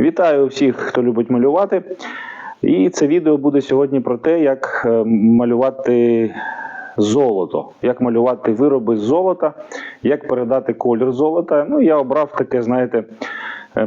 Вітаю всіх, хто любить малювати. І це відео буде сьогодні про те, як е, малювати золото, як малювати вироби з золота, як передати колір золота. Ну, я обрав таке, знаєте,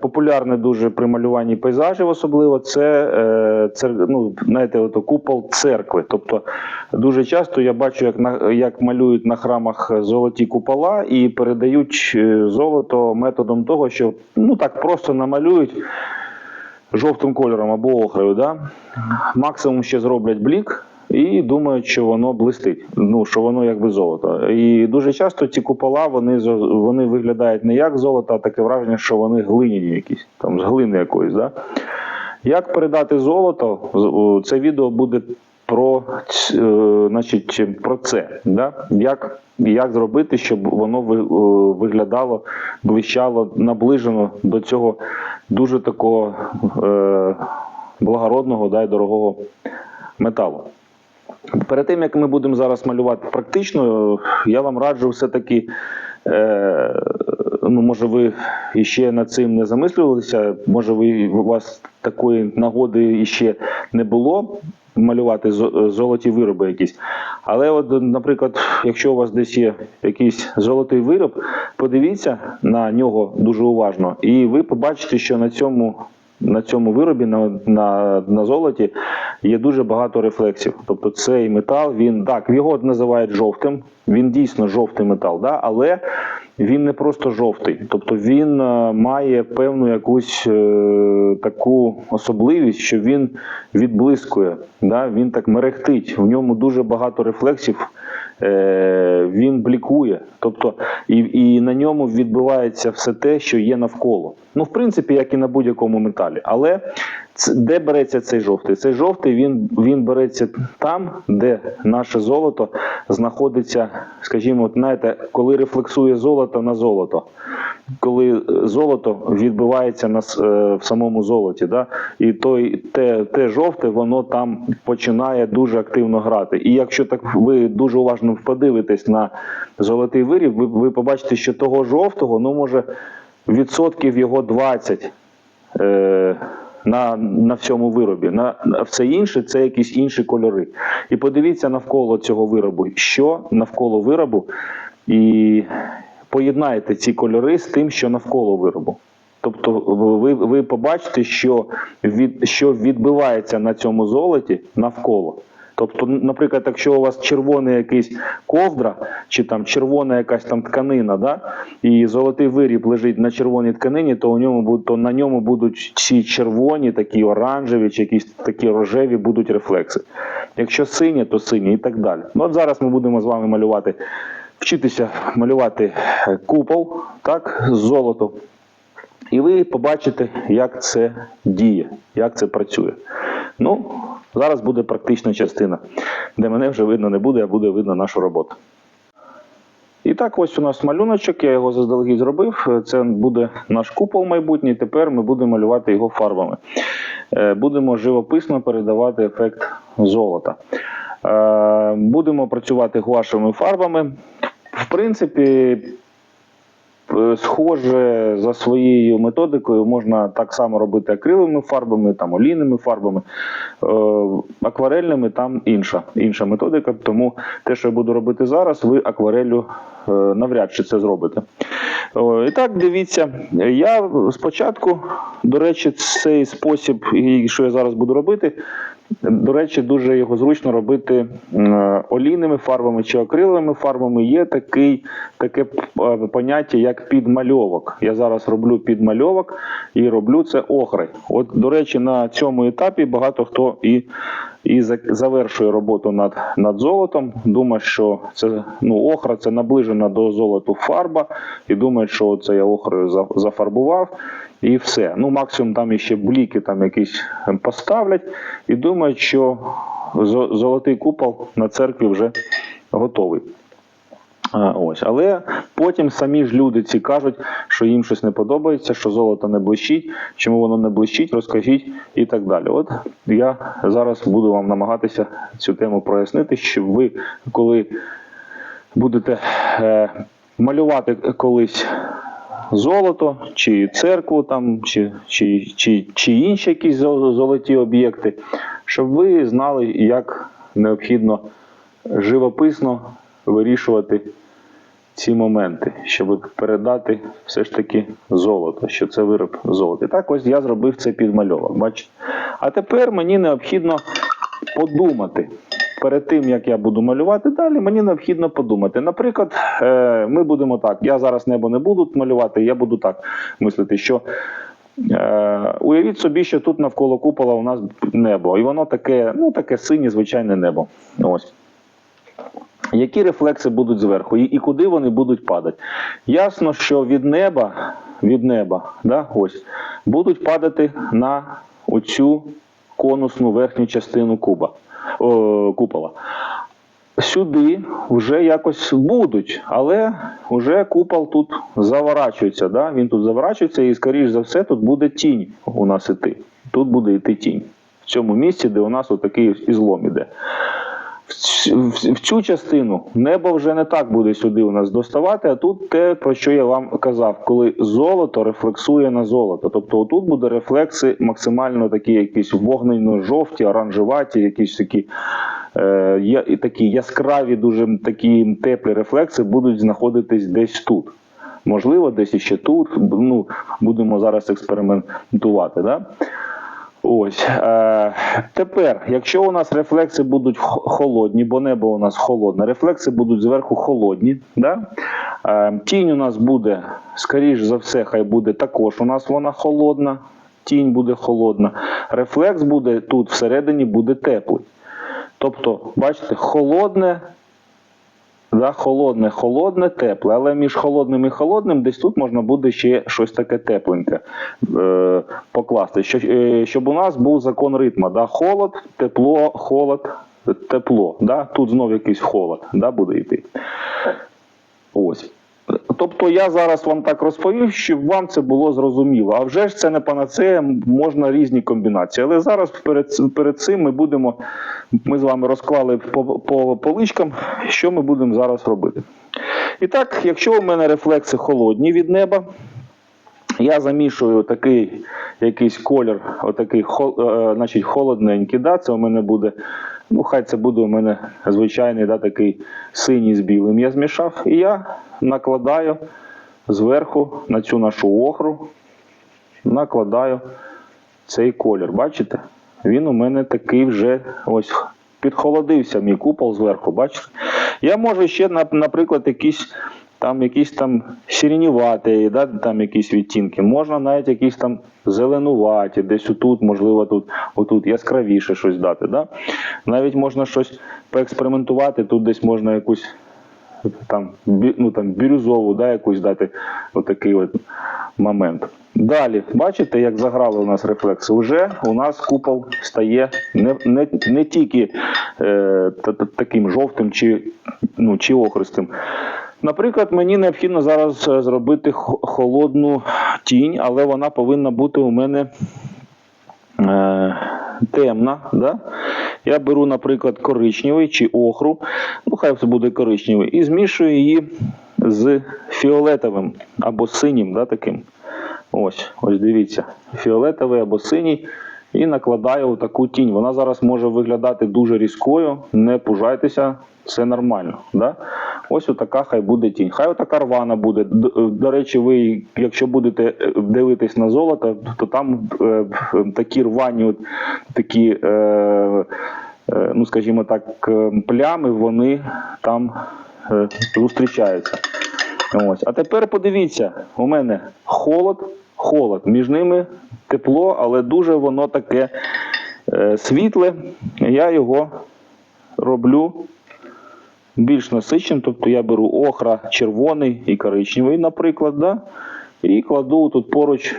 популярне дуже при малюванні пейзажів, особливо це, е, цер- ну, знаєте, ото купол церкви. Тобто дуже часто я бачу, як, на, як малюють на храмах золоті купола і передають е, золото методом того, що ну так просто намалюють жовтим кольором або охрою. Да? Максимум ще зроблять блік. І думають, що воно блистить, ну що воно якби золото. І дуже часто ці купола вони вони виглядають не як золото, а таке враження, що вони глиняні якісь, там з глини якоїсь. Да? Як передати золото? Це відео буде про, е, значить, про це. Да? Як, як зробити, щоб воно виглядало, блищало, наближено до цього дуже такого е, благородного да, і дорогого металу. Перед тим як ми будемо зараз малювати практично, я вам раджу все-таки. Е, ну, може, ви іще над цим не замислювалися, може, ви, у вас такої нагоди іще не було малювати золоті вироби якісь. Але, от, наприклад, якщо у вас десь є якийсь золотий вироб, подивіться на нього дуже уважно, і ви побачите, що на цьому на цьому виробі на, на, на золоті є дуже багато рефлексів. Тобто цей метал, він так, його називають жовтим, він дійсно жовтий метал, да? але він не просто жовтий. Тобто він е, має певну якусь е, таку особливість, що він відблискує, да? він так мерехтить, в ньому дуже багато рефлексів. Е, він блікує, тобто і, і на ньому відбувається все те, що є навколо. Ну, в принципі, як і на будь-якому металі. Але де береться цей жовтий? Цей жовтий він, він береться там, де наше золото знаходиться, скажімо, от, знаєте, коли рефлексує золото на золото. Коли е, золото відбивається на, е, в самому золоті, да? і той, те, те жовте, воно там починає дуже активно грати. І якщо так ви дуже уважно подивитесь на золотий виріб, ви, ви побачите, що того жовтого, ну може відсотків його 20 е, на, на всьому виробі. На, на все інше це якісь інші кольори. І подивіться навколо цього виробу, що навколо виробу, і поєднайте ці кольори з тим, що навколо виробу. Тобто ви, ви побачите, що, від, що відбивається на цьому золоті навколо. Тобто, наприклад, якщо у вас червоний якийсь ковдра, чи там червона якась там тканина, да, і золотий виріб лежить на червоній тканині, то у ньому то на ньому будуть ці червоні, такі оранжеві, чи якісь такі рожеві будуть рефлекси. Якщо синє, то синє і так далі. Ну от зараз ми будемо з вами малювати, вчитися малювати е, купол, так, з золотом. І ви побачите, як це діє, як це працює. Ну, зараз буде практична частина, де мене вже видно не буде, а буде видно нашу роботу. І так, ось у нас малюночок, я його заздалегідь зробив. Це буде наш купол майбутній. Тепер ми будемо малювати його фарбами. Е, Будемо живописно передавати ефект золота. Е, Будемо працювати гуашевими фарбами. В принципі, Схоже за своєю методикою можна так само робити акриловими фарбами, там олійними фарбами, Е, акварельними там інша, інша методика. Тому те, що я буду робити зараз, ви аквареллю е, навряд чи це зробите. І так, дивіться, я спочатку, до речі, цей спосіб, що я зараз буду робити, до речі, дуже його зручно робити олійними фарбами чи акриловими фарбами. Є такий, таке поняття, як підмальовок. Я зараз роблю підмальовок і роблю це охрой. От, до речі, на цьому етапі багато хто і, і за- завершує роботу над, над золотом. Думає, що це ну, охра це наближена до золоту фарба, і думає, що це я охрою зафарбував. І все. Ну, максимум там іще бліки там якісь поставлять і думають, що золотий купол на церкві вже готовий. Ось, але потім самі ж люди ці кажуть, що їм щось не подобається, що золото не блищить, чому воно не блищить, розкажіть і так далі. От я зараз буду вам намагатися цю тему прояснити, щоб ви, коли будете е, малювати колись золото, чи церкву, там, чи, чи, чи, чи інші якісь золоті об'єкти, щоб ви знали, як необхідно живописно вирішувати ці моменти, щоб передати все ж таки золото, що це вироб золота. І так ось я зробив це підмальовок. Бачите? А тепер мені необхідно подумати. Перед тим як я буду малювати далі, мені необхідно подумати. Наприклад, е, ми будемо так. Я зараз небо не буду малювати, я буду так мислити, що е, уявіть собі, що тут навколо купола у нас небо, і воно таке, ну таке синє, звичайне небо. Ось. Які рефлекси будуть зверху і, і куди вони будуть падати? Ясно, що від неба, від неба, да, ось, будуть падати на оцю конусну верхню частину куба, о, купола. Сюди вже якось будуть, але вже купол тут заворачується. Да? Він тут заворачується, і, скоріш за все, тут буде тінь у нас іти. Тут буде йти тінь. В цьому місці, де у нас отакий ізлом іде в цю частину небо вже не так буде сюди у нас доставати, а тут те, про що я вам казав, коли золото рефлексує на золото. Тобто отут буде рефлекси максимально такі, якісь вогненно-жовті, оранжеваті, якісь такі, е, і такі яскраві, дуже такі теплі рефлекси будуть знаходитись десь тут. Можливо, десь іще тут. Ну, будемо зараз експериментувати. Да? Ось е, тепер, якщо у нас рефлекси будуть холодні, бо небо у нас холодне, рефлекси будуть зверху холодні. Да? Е, тінь у нас буде, скоріш за все, хай буде також у нас вона холодна. Тінь буде холодна. Рефлекс буде тут всередині буде теплий. Тобто, бачите, холодне Да, холодне, холодне, тепле, але між холодним і холодним десь тут можна буде ще щось таке тепленьке е, покласти. Що, е, щоб у нас був закон ритму. Да? Холод, тепло, холод, тепло. Да? Тут знов якийсь холод да, буде йти. Ось. Тобто я зараз вам так розповів, щоб вам це було зрозуміло. А вже ж це не панацея, можна різні комбінації. Але зараз перед, перед цим ми будемо, ми з вами розклали по, по поличкам, що ми будемо зараз робити. І так, якщо у мене рефлекси холодні від неба, я замішую такий якийсь колір, отакий е, значить, холодненький. Да? Це у мене буде, ну хай це буде у мене звичайний да, такий синій з білим я змішав. І я накладаю зверху на цю нашу охру, накладаю цей колір. Бачите? Він у мене такий вже ось підхолодився мій купол зверху, бачите? Я можу ще, наприклад, якісь там якісь там сіреніваті, да, там якісь відтінки. Можна навіть якісь там зеленуваті, десь отут, можливо, тут, отут яскравіше щось дати. Да? Навіть можна щось поекспериментувати, тут десь можна якусь там, ну, там, бірюзову, да, якусь дати отакий от момент. Далі, бачите, як заграли у нас рефлекси? Уже у нас купол стає не, не, не тільки е, та- та- таким жовтим чи, ну, чи охристим. Наприклад, мені необхідно зараз е, зробити холодну тінь, але вона повинна бути у мене е, темна. Да? Я беру, наприклад, коричневий чи охру, ну хай це буде коричневий, і змішую її з фіолетовим або синім, да, таким. Ось, ось дивіться, фіолетовий або синій. І накладаю таку тінь. Вона зараз може виглядати дуже різкою. Не пужайтеся, все нормально. Да? Ось отака хай буде тінь. Хай отака рвана буде. Д- До речі, ви, якщо будете е, дивитись на золото, то там е, такі рвані, от, такі, е, е, ну скажімо так, е, плями, вони там е, зустрічаються. Ось. А тепер подивіться, у мене холод, холод. Між ними тепло, але дуже воно таке е, світле. Я його роблю більш насиченим. Тобто я беру охра червоний і коричневий, наприклад, да? і кладу тут поруч.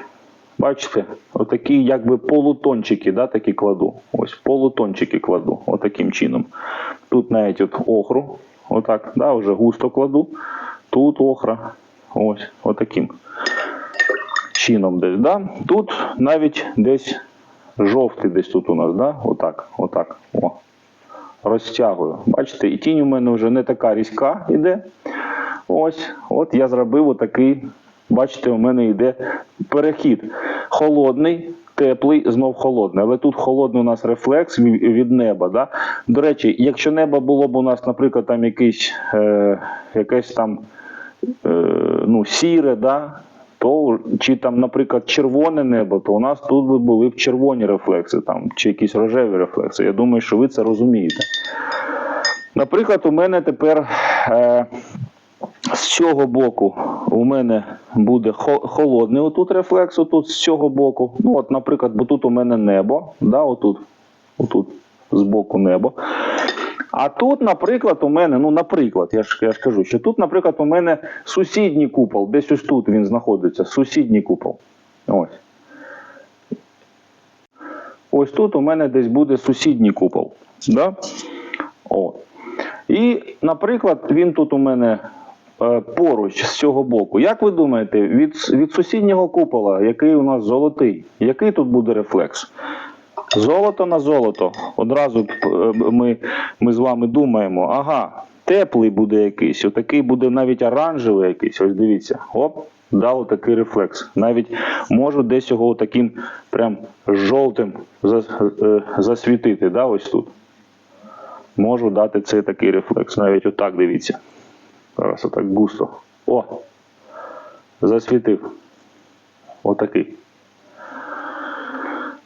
Бачите, отакі якби полутончики, да, такі кладу. Ось полутончики кладу, отаким чином. Тут навіть от охру, отак, да, вже густо кладу. Тут охра, ось, отаким чином десь. Да? Тут навіть десь жовтий десь тут у нас, да? отак, отак. О. Розтягую. Бачите, і тінь у мене вже не така різка іде. Ось, от я зробив отакий бачите, у мене йде перехід. Холодний, теплий, знов холодний. Але тут холодний у нас рефлекс від неба. Да? До речі, якщо небо було б у нас, наприклад, там якийсь, е, якесь там е, ну, сіре, да? То чи там, наприклад, червоне небо, то у нас тут би були б червоні рефлекси, там, чи якісь рожеві рефлекси. Я думаю, що ви це розумієте. Наприклад, у мене тепер е, з цього боку у мене буде холодний отут рефлекс, отут з цього боку. Ну, от, наприклад, бо тут у мене небо, да, отут, отут з боку небо. А тут, наприклад, у мене, ну, наприклад, я ж, я ж кажу, що тут, наприклад, у мене сусідній купол, десь ось тут він знаходиться, сусідній купол. Ось. Ось тут у мене десь буде сусідній купол. Да? О. І, наприклад, він тут у мене е, поруч з цього боку. Як ви думаєте, від, від сусіднього купола, який у нас золотий, який тут буде рефлекс? Золото на золото. Одразу е, ми, ми з вами думаємо, ага, теплий буде якийсь, отакий буде навіть оранжевий якийсь. Ось дивіться. Оп, дав отакий рефлекс. Навіть можу десь його таким прям жовтим е, засвітити. Да, ось тут. Можу дати цей такий рефлекс. Навіть отак дивіться. Зараз отак густо. О! Засвітив. Отакий.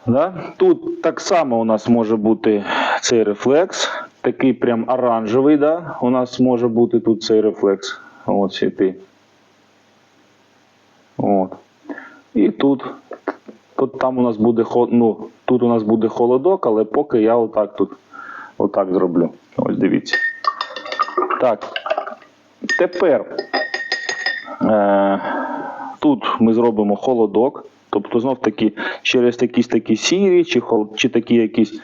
Да? Тут так само у нас може бути цей рефлекс. Такий прям оранжевий, да? у нас може бути тут цей рефлекс. От світи. От. І тут, тут там у нас буде ну, тут у нас буде холодок, але поки я отак тут отак зроблю. Ось дивіться. Так. Тепер е, тут ми зробимо холодок. Тобто, знов таки, через якісь такі сірі, чи, чи такі якісь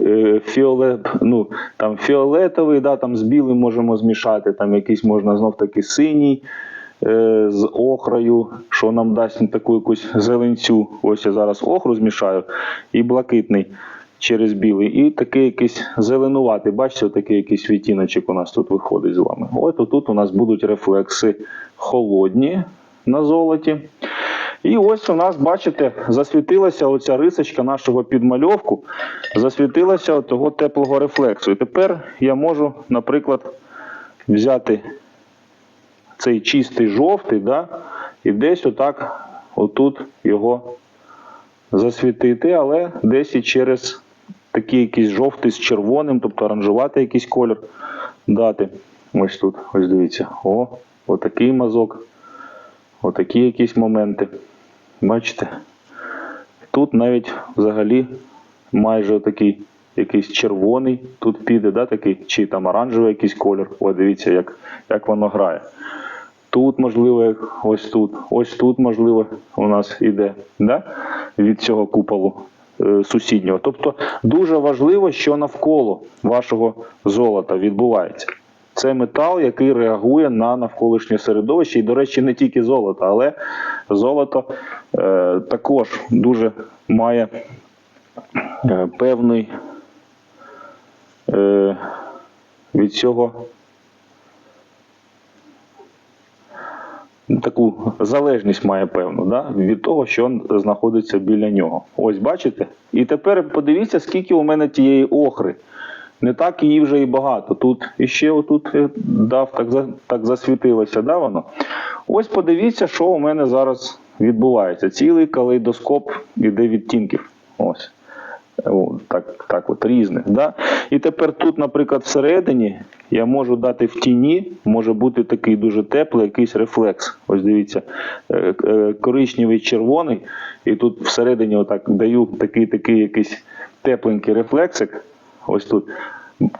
е, фіолет, ну, там, фіолетовий, да, там з білим можемо змішати, там якийсь можна знов таки синій е, з охрою, що нам дасть таку якусь зеленцю. Ось я зараз охру змішаю, і блакитний через білий, і такий якийсь зеленуватий. Бачите, такий якийсь відтіночок у нас тут виходить з вами. От тут у нас будуть рефлекси холодні на золоті. І ось у нас, бачите, засвітилася оця рисочка нашого підмальовку, засвітилася того теплого рефлексу. І тепер я можу, наприклад, взяти цей чистий жовтий, да, і десь отак, отут його засвітити, але десь і через такий якийсь жовтий з червоним, тобто оранжувати якийсь колір дати. Ось тут, ось дивіться. О, отакий мазок. Отакі якісь моменти. Бачите? Тут навіть взагалі майже такий якийсь червоний тут піде, да, такий, чи там оранжевий якийсь колір. О, дивіться, як, як воно грає. Тут, можливо, ось тут, ось тут, можливо, у нас іде да? від цього куполу е, сусіднього. Тобто дуже важливо, що навколо вашого золота відбувається. Це метал, який реагує на навколишнє середовище. І, до речі, не тільки золото, але золото е, також дуже має е, певний е, від цього таку залежність має певну да, від того, що знаходиться біля нього. Ось бачите? І тепер подивіться, скільки у мене тієї охри. Не так її вже і багато. Тут іще отут дав, так, за- так засвітилося, да, воно. Ось подивіться, що у мене зараз відбувається. Цілий калейдоскоп іде відтінків. Ось. О, так, так от різних. Да? І тепер тут, наприклад, всередині я можу дати в тіні, може бути такий дуже теплий якийсь рефлекс. Ось дивіться, е, е, коричневий червоний, і тут всередині отак даю такий такий якийсь тепленький рефлексик. Ось тут.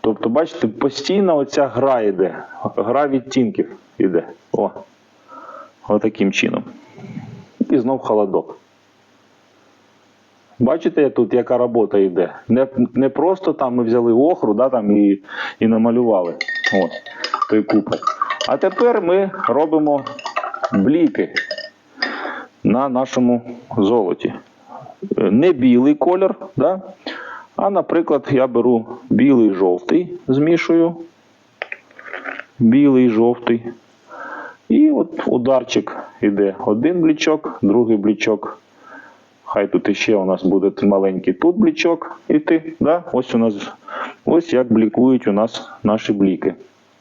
Тобто, бачите, постійно оця гра йде, гра відтінків іде. О, отаким чином. І знов холодок. Бачите, тут яка робота йде. Не, не просто там ми взяли охру да, там, і, і намалювали От, той купол. А тепер ми робимо бліки на нашому золоті. Е, Не білий колір, да? А, наприклад, я беру білий жовтий, змішую. Білий жовтий. І от ударчик іде один блічок, другий блічок. Хай тут іще у нас буде маленький тут блічок іти. Да? Ось у нас ось як блікують у нас наші бліки.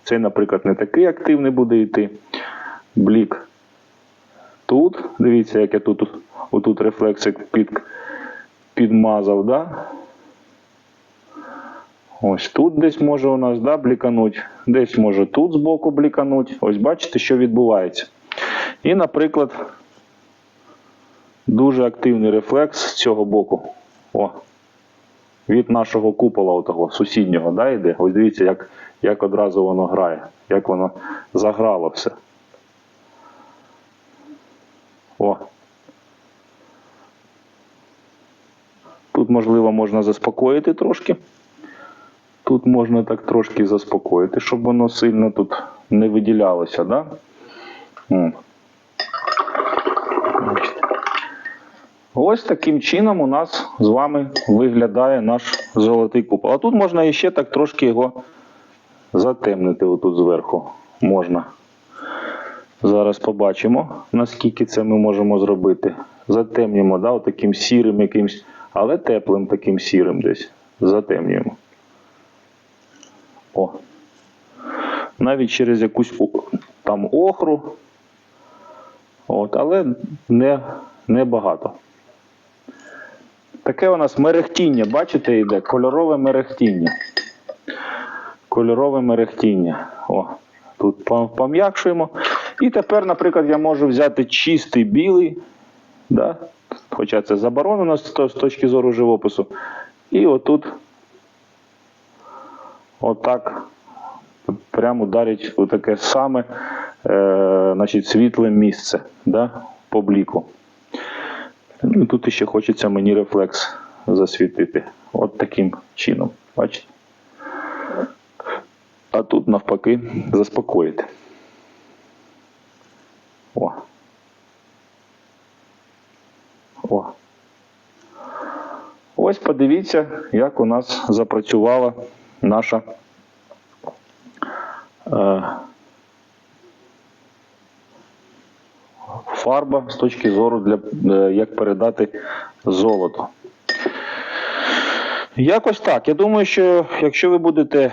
Цей, наприклад, не такий активний буде йти. Блік тут. Дивіться, як я тут отут рефлексик під, підмазав. Да? Ось тут десь може у нас да, блікануть, десь може тут збоку блікануть. Ось бачите, що відбувається. І, наприклад, дуже активний рефлекс з цього боку. О, від нашого купола, отого сусіднього, да, йде. Ось дивіться, як, як одразу воно грає, як воно заграло все. О. Тут, можливо, можна заспокоїти трошки. Тут можна так трошки заспокоїти, щоб воно сильно тут не виділялося, да? Ось таким чином у нас з вами виглядає наш золотий купол. А тут можна іще так трошки його затемнити отут зверху. Можна. Зараз побачимо, наскільки це ми можемо зробити. Затемнюємо, да, отаким сірим якимсь, але теплим таким сірим десь. Затемнюємо. О. Навіть через якусь там охру. От, але не, не багато. Таке у нас мерехтіння, бачите, йде кольорове мерехтіння. Кольорове мерехтіння. О, тут пом'якшуємо. І тепер, наприклад, я можу взяти чистий білий, да? хоча це заборонено з точки зору живопису. І отут отак прямо ударить у таке саме е, значить, світле місце да, по бліку. Ну, тут ще хочеться мені рефлекс засвітити. От таким чином. Бачите? А тут навпаки заспокоїти. О. О. Ось подивіться, як у нас запрацювала наша е, фарба з точки зору для е, як передати золото. Якось так. Я думаю, що якщо ви будете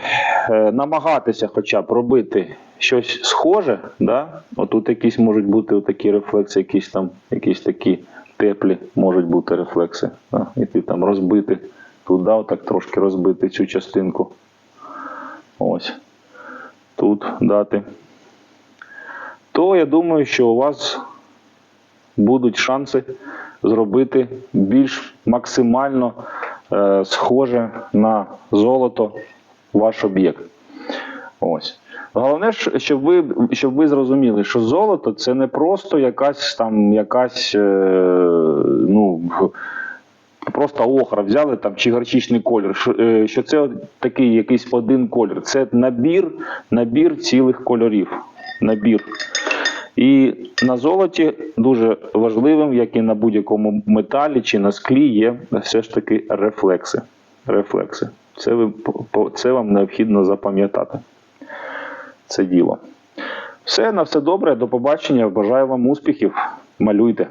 е, намагатися хоча б робити щось схоже, да? отут якісь можуть бути такі рефлекси, якісь там, якісь такі теплі можуть бути рефлекси. Да? І ти там розбити туди, отак трошки розбити цю частинку. Ось. Тут дати. То я думаю, що у вас будуть шанси зробити більш максимально е, схоже на золото ваш об'єкт. Ось. Головне, щоб ви, щоб ви зрозуміли, що золото це не просто якась там якась, е, ну, просто охра взяли там чи гарчичний колір. Е, що це такий якийсь один колір. Це набір, набір цілих кольорів. Набір. І на золоті дуже важливим, як і на будь-якому металі чи на склі, є все ж таки рефлекси. Рефлекси. Це, ви, це вам необхідно запам'ятати. Це діло. Все, на все добре. До побачення. Бажаю вам успіхів. Малюйте.